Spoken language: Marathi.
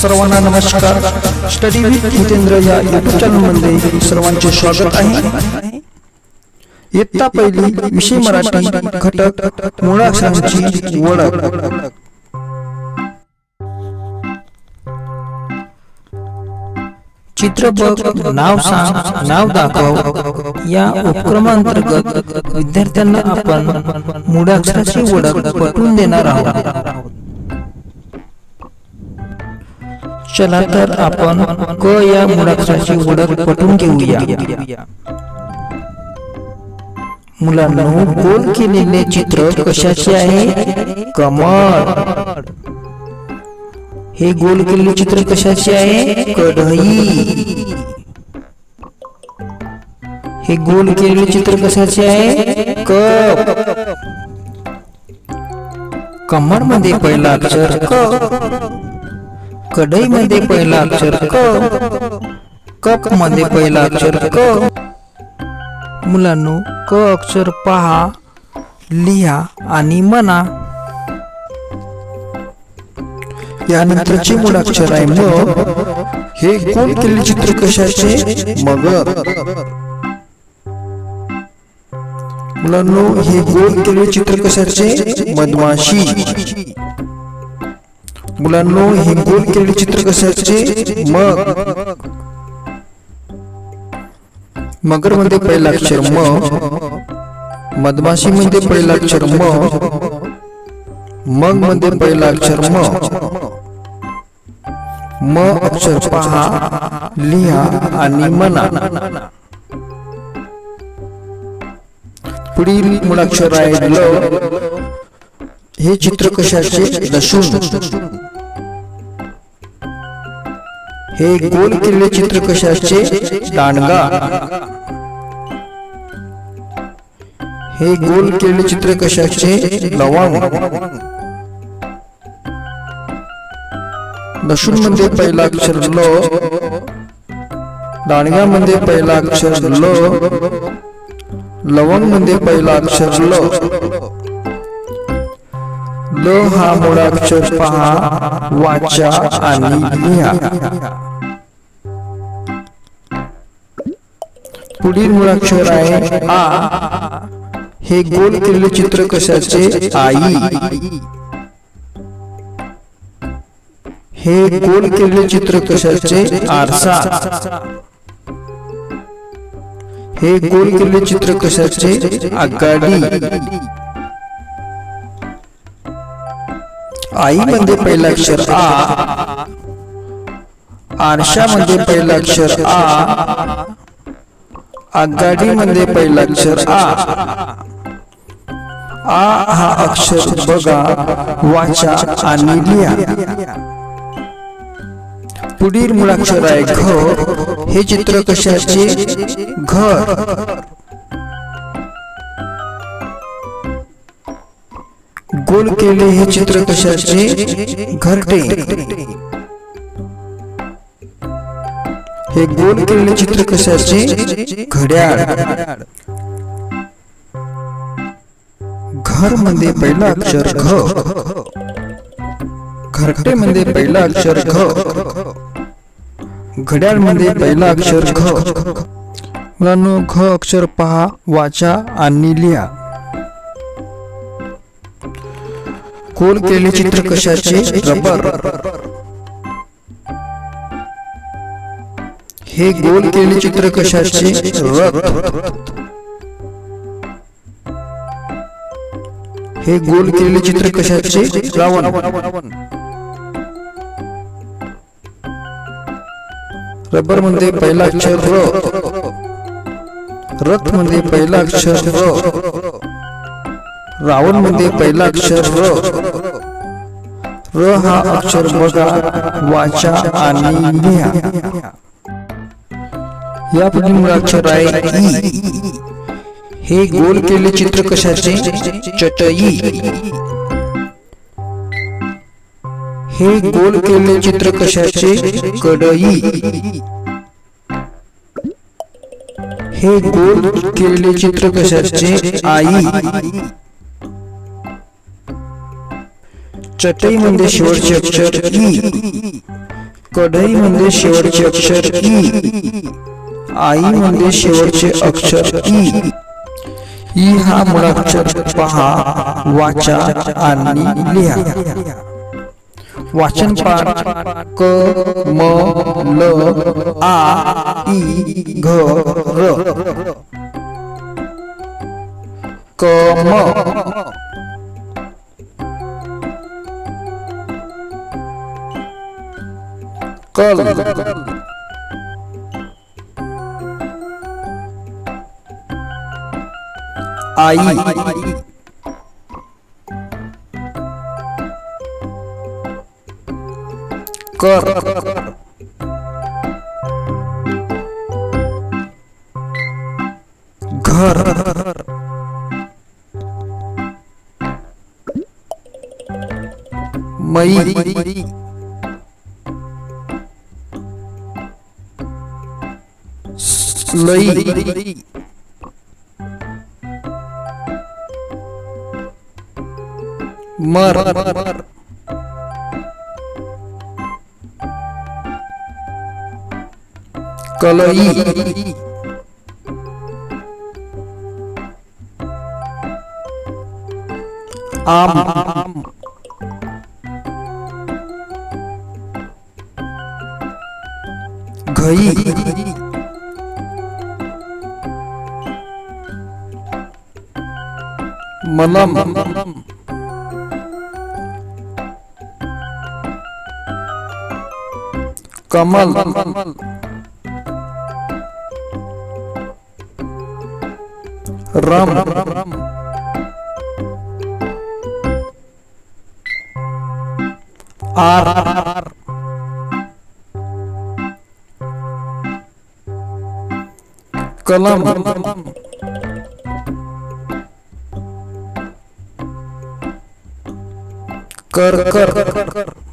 सर्वांना नमस्कार. स्टडी विथ जितेंद्र या युट्यूब चॅनलमध्ये सर्वांचे स्वागत आहे. इयत्ता पहिली विषय मराठी घटक मुळाक्षरांची ओळख. चित्रपट नाव सांग नाव दाखव या उपक्रमांतर्गत विद्यार्थ्यांना आपण मुळाक्षराची ओळख पटवून देणार आहोत. चला तर आपण क या मुळाक्षराची ओळख पटवून घेऊया मुलांनो गोल केलेले चित्र कशाचे आहे कमळ हे गोल केलेले चित्र कशाचे आहे कढई। हे गोल केलेले चित्र कशाचे आहे कप। कमळ मध्ये पहिला अक्षर क कढई मध्ये पहिला अक्षर क कपमध्ये पहिला अक्षर क. मुलांनो क अक्षर पहा लिहा आणि म्हणा. यानंतरचे मुळाक्षर आहे म. हे गोल केलेले चित्र कशाचे? मगर मुलांनो हे गोल केलेले चित्र कशाचे? मधमाशी. मुलांनो हे गोल केलेले चित्र कशाचे मग. मगरमध्ये पहिला अक्षर म. मधमाशी मध्ये पहिला अक्षर म. मग मध्ये पहिला अक्षर म. म अक्षर पहा लिहा आणि मना पुढील मुळाक्षर आहे ल. हे चित्र कशाचे लसूण. हे गोल किल्ले चित्र कशाचे दांडगा. हे गोल केलेले चित्र कशाचे लवंग. लसूण म्हणजे पहिला अक्षर ल. दांडग्यामध्ये पहिला अक्षर ल. लवंग म्हणजे पहिला अक्षर ल. ल हा मुळाक्षर पहा वाचा आणि लिहा पुढील मुळाक्षर आहे आ. हे गोल केलेले चित्र कशाचे? आई. हे गोल केलेले चित्र कशाचे? आरसा. हे गोल केलेले चित्र कशाचे? आगाडी आई मध्ये पहिला अक्षर आ. आरशामध्ये पहिला अक्षर आ. आगाडी मध्ये पहिला अक्षर आ. आ हा अक्षर बघा वाचा आणि लिहा. पुढील मुळाक्षर आहे घ. हे चित्र कशाचे? घर गोल केले हे चित्र कशाचे? घरटे. हे गोल केलेले चित्र कशाचे? घड्याळ. घर म्हणजे मध्ये पहिला अक्षर घ. घरटे म्हणजे मध्ये पहिला अक्षर घ. घड्याळ म्हणजे मध्ये पहिला अक्षर घ. मुलांनो घ अक्षर पहा वाचा आणि लिहा. गोल केलेले चित्र कशाचे? रबर. हे गोल केलेले चित्र कशाचे? रथ. हे गोल केलेले चित्र कशाचे? रावण रबरमध्ये पहिला अक्षर रथ. मध्ये पहिला अक्षर र रावण मध्ये पहिला अक्षर र। र। हा अक्षर बघा वाचा आणि लिहा मुळाक्षर आहे ई। हे गोल केले चित्र कशाचे? चटई। हे गोल केले चित्र कशाचे? कडई। हे गोल केलेले चित्र कशाचे? आई। चटई म्हणजे शेवटचे अक्षर ई कढई म्हणजे शेवटचे अक्षर ई आई म्हणजे शेवटचे अक्षर ई ई हा मुळाक्षर पहा वाचा आणि लिहा. वाचन पाठ क म ल आ ई घ र. क म. कल आई. कर. घर. मई. लई. मर. कलई. आम. घई. malam. Kamal. Ram. R Kalam, Kalam. आर कलम कर कर कर